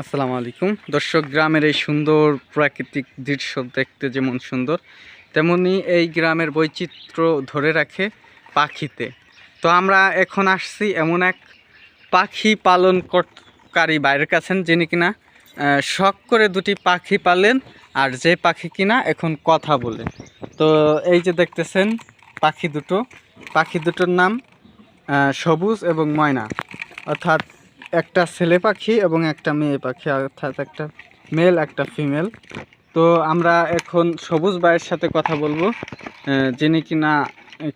আসসালামু আলাইকুম। দর্শক, গ্রামের এই সুন্দর প্রাকৃতিক দৃশ্য দেখতে যেমন সুন্দর, তেমনি এই গ্রামের বৈচিত্র্য ধরে রাখে পাখিতে। তো আমরা এখন আসছি এমন এক পাখি পালন কারী বাইরের কাছেন, যিনি কিনা শখ করে দুটি পাখি পালেন, আর যে পাখি কিনা এখন কথা বলে তো এই যে দেখতেছেন, পাখি দুটো। পাখি দুটোর নাম সবুজ এবং ময়না। অর্থাৎ একটা ছেলে পাখি এবং একটা মেয়ে পাখি অর্থাৎ একটা মেল একটা ফিমেল তো আমরা এখন সবুজ ভাইয়ের সাথে কথা বলব যিনি কিনা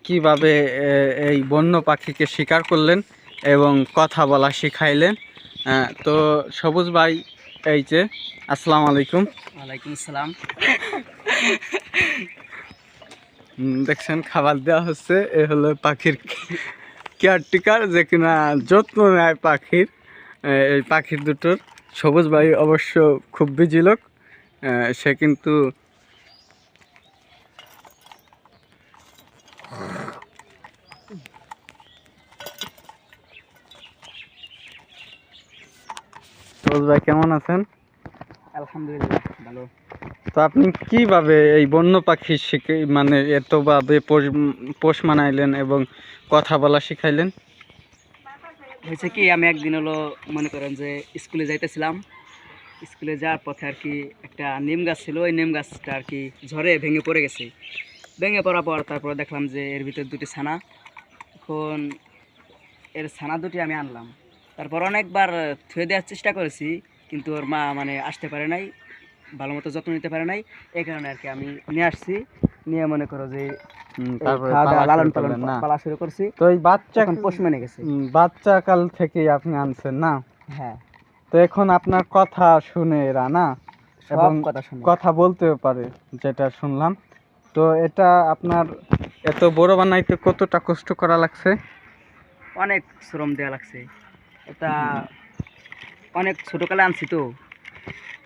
কীভাবে এই বন্য পাখিকে শিকার করলেন এবং কথা বলা শিখাইলেন। তো সবুজ ভাই এই যে আসসালামু আলাইকুম। ওয়ালাইকুম আসসালাম। দেখছেন খাবার দেওয়া হচ্ছে। এ হলো পাখির কেয়ারটেকার যে কিনা যত্ন নেয় পাখির। এই পাখির দুটোর। সবুজ ভাই অবশ্য খুব বিজি লোক। সে কিন্তু সবুজ ভাই কেমন আছেন? আলহামদুলিল্লাহ ভালো। তো আপনি কীভাবে এই বন্য পাখি শিখে মানে এতভাবে পোষ পোষ মানাইলেন এবং কথা বলা শিখাইলেন? হয়েছে কি, আমি একদিন হলো মনে করেন যে স্কুলে যাইতেছিলাম। স্কুলে যাওয়ার পথে আর কি একটা নিম গাছ ছিল, ওই নিম গাছটা আর কি ঝড়ে ভেঙে পড়ে গেছে। ভেঙে পড়ার পর তারপর দেখলাম যে এর ভিতর দুটি ছানা। এখন এর ছানা দুটি আমি আনলাম। তারপর অনেকবার থুয়ে দেওয়ার চেষ্টা করেছি, কিন্তু ওর মা মানে আসতে পারে নাই। ভালো মতো যত্ন নিতে পারে নাই এই কারণে আর কি আমি নিয়ে আসছি। নিয়ে মনে করো যে হুম, এই তারপরে খাওয়া দাওয়া, পালা লালন পালন পালা শুরু করছি। তো এই বাচ্চা পোষ মেনে গেছে। বাচ্চা কাল থেকেই আপনি আনছেন না? হ্যাঁ। তো এখন আপনার কথা শুনে এরা না? এবং কথা বলতেও পারে যেটা শুনলাম। তো এটা আপনার এত বড় বানাইতে কতটা কষ্ট করা লাগছে? অনেক শ্রম দেওয়া লাগছে। এটা অনেক ছোটকালে আনছি তো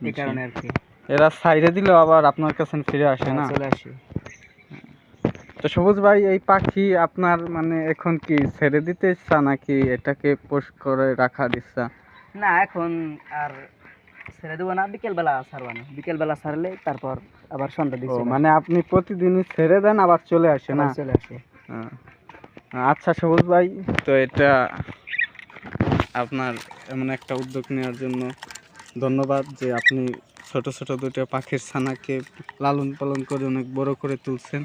এই কারণে আর কি। এরা সাইডে দিলেও আবার আপনার কাছে ফিরে আসে না? চলে আসি। তো সবুজ ভাই এই পাখি আপনার মানে এখন কি ছেড়ে দিতে ইচ্ছা নাকি এটাকে পোষ করে রাখার ইচ্ছা? না এখন আর ছেড়ে দেবো না বিকেলবেলা ছাড়বা না। বিকেলবেলা ছাড়লে তারপর আবার সন্ধ্যা দিচ্ছি মানে আপনি প্রতিদিনই ছেড়ে দেন আবার চলে আসে না? চলে আসে। হ্যাঁ। আচ্ছা সবুজ ভাই তো এটা আপনার এমন একটা উদ্যোগ নেওয়ার জন্য ধন্যবাদ যে আপনি ছোট ছোট দুটো পাখির ছানাকে লালন পালন করে অনেক বড় করে তুলছেন।